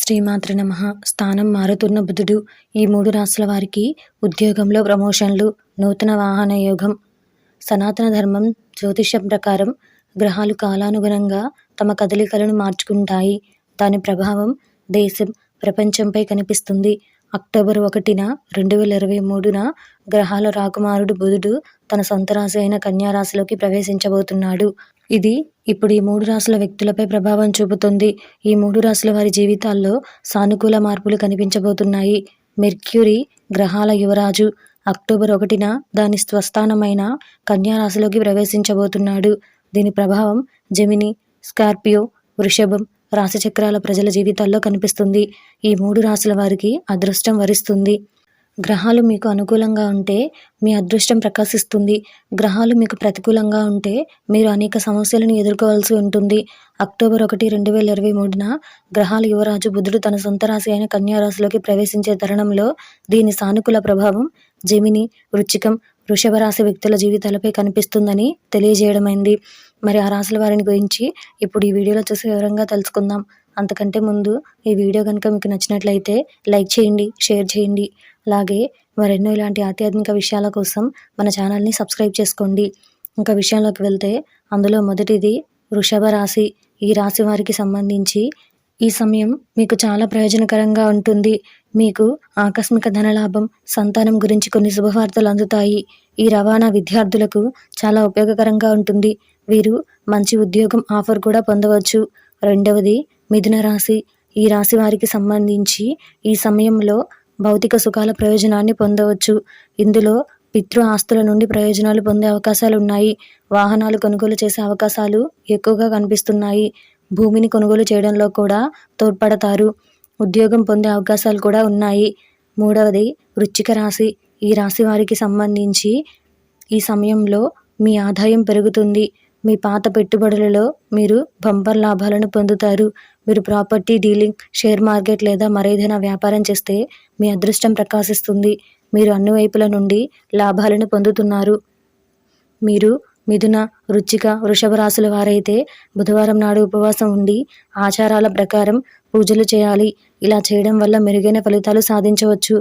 శ్రీమాతృ నమ. స్థానం మారుతున్న బుధుడు. ఈ మూడు రాసుల వారికి ఉద్యోగంలో ప్రమోషన్లు నూతన వాహన యోగం సనాతన ధర్మం జ్యోతిష్యం ప్రకారం గ్రహాలు కాలానుగుణంగా తమ కదలికలను మార్చుకుంటాయి. దాని ప్రభావం దేశం ప్రపంచంపై కనిపిస్తుంది. అక్టోబర్ ఒకటిన రెండు వేల ఇరవై మూడున గ్రహాల రాకుమారుడు బుధుడు తన సొంత రాశి అయిన కన్యా రాశిలోకి ప్రవేశించబోతున్నాడు. ఇది ఇప్పుడు ఈ మూడు రాశుల వ్యక్తులపై ప్రభావం చూపుతుంది. ఈ మూడు రాశుల వారి జీవితాల్లో సానుకూల మార్పులు కనిపించబోతున్నాయి. మెర్క్యూరీ గ్రహాల యువరాజు అక్టోబర్ ఒకటిన దాని స్వస్థానమైన కన్యా రాశిలోకి ప్రవేశించబోతున్నాడు. దీని ప్రభావం జెమిని స్కార్పియో వృషభం రాశిచక్రాల ప్రజల జీవితాల్లో కనిపిస్తుంది. ఈ మూడు రాశుల వారికి అదృష్టం వరిస్తుంది. గ్రహాలు మీకు అనుకూలంగా ఉంటే మీ అదృష్టం ప్రకాశిస్తుంది. గ్రహాలు మీకు ప్రతికూలంగా ఉంటే మీరు అనేక సమస్యలను ఎదుర్కోవాల్సి ఉంటుంది. అక్టోబర్ ఒకటి రెండు వేల ఇరవై మూడున గ్రహాల యువరాజు బుధుడు తన సొంత రాశి అయిన కన్యా రాశిలోకి ప్రవేశించే తరుణంలో దీని సానుకూల ప్రభావం జమిని వృచ్చికం వృషభ రాశి వ్యక్తుల జీవితాలపై కనిపిస్తుందని తెలియజేయడమైంది. మరి ఆ రాశుల వారిని గురించి ఇప్పుడు ఈ వీడియోలో చూసి వివరంగా తెలుసుకుందాం. అంతకంటే ముందు ఈ వీడియో కనుక మీకు నచ్చినట్లయితే లైక్ చేయండి షేర్ చేయండి. అలాగే మరెన్నో ఇలాంటి ఆధ్యాత్మిక విషయాల కోసం మన ఛానల్ని సబ్స్క్రైబ్ చేసుకోండి. ఇంకా విషయంలోకి వెళ్తే అందులో మొదటిది వృషభ రాశి ఈ రాశి వారికి సంబంధించి ఈ సమయం మీకు చాలా ప్రయోజనకరంగా ఉంటుంది. మీకు ఆకస్మిక ధనలాభం సంతానం గురించి కొన్ని శుభవార్తలు అందుతాయి. ఈ రవాణా విద్యార్థులకు చాలా ఉపయోగకరంగా ఉంటుంది. వీరు మంచి ఉద్యోగం ఆఫర్ కూడా పొందవచ్చు. రెండవది మిథున రాశి. ఈ రాశి వారికి సంబంధించి ఈ సమయంలో భౌతిక సుఖాల ప్రయోజనాన్ని పొందవచ్చు. ఇందులో పితృ ఆస్తుల నుండి ప్రయోజనాలు పొందే అవకాశాలు ఉన్నాయి. వాహనాలు కొనుగోలు చేసే అవకాశాలు ఎక్కువగా కనిపిస్తున్నాయి. భూమిని కొనుగోలు చేయడంలో కూడా తోడ్పడతారు. ఉద్యోగం పొందే అవకాశాలు కూడా ఉన్నాయి. మూడవది వృచ్చిక రాశి. ఈ రాశి వారికి సంబంధించి ఈ సమయంలో మీ ఆదాయం పెరుగుతుంది. మీ పాత పెట్టుబడులలో మీరు బంపర్ లాభాలను పొందుతారు. మీరు ప్రాపర్టీ డీలింగ్ షేర్ మార్కెట్ లేదా మరేదైనా వ్యాపారం చేస్తే మీ అదృష్టం ప్రకాశిస్తుంది. మీరు అన్ని వైపుల నుండి లాభాలను పొందుతున్నారు. మీరు మిథున రుచిక వృషభ రాశుల వారైతే బుధవారం నాడు ఉపవాసం ఉండి ఆచారాల ప్రకారం పూజలు చేయాలి. ఇలా చేయడం వల్ల మెరుగైన ఫలితాలు సాధించవచ్చు.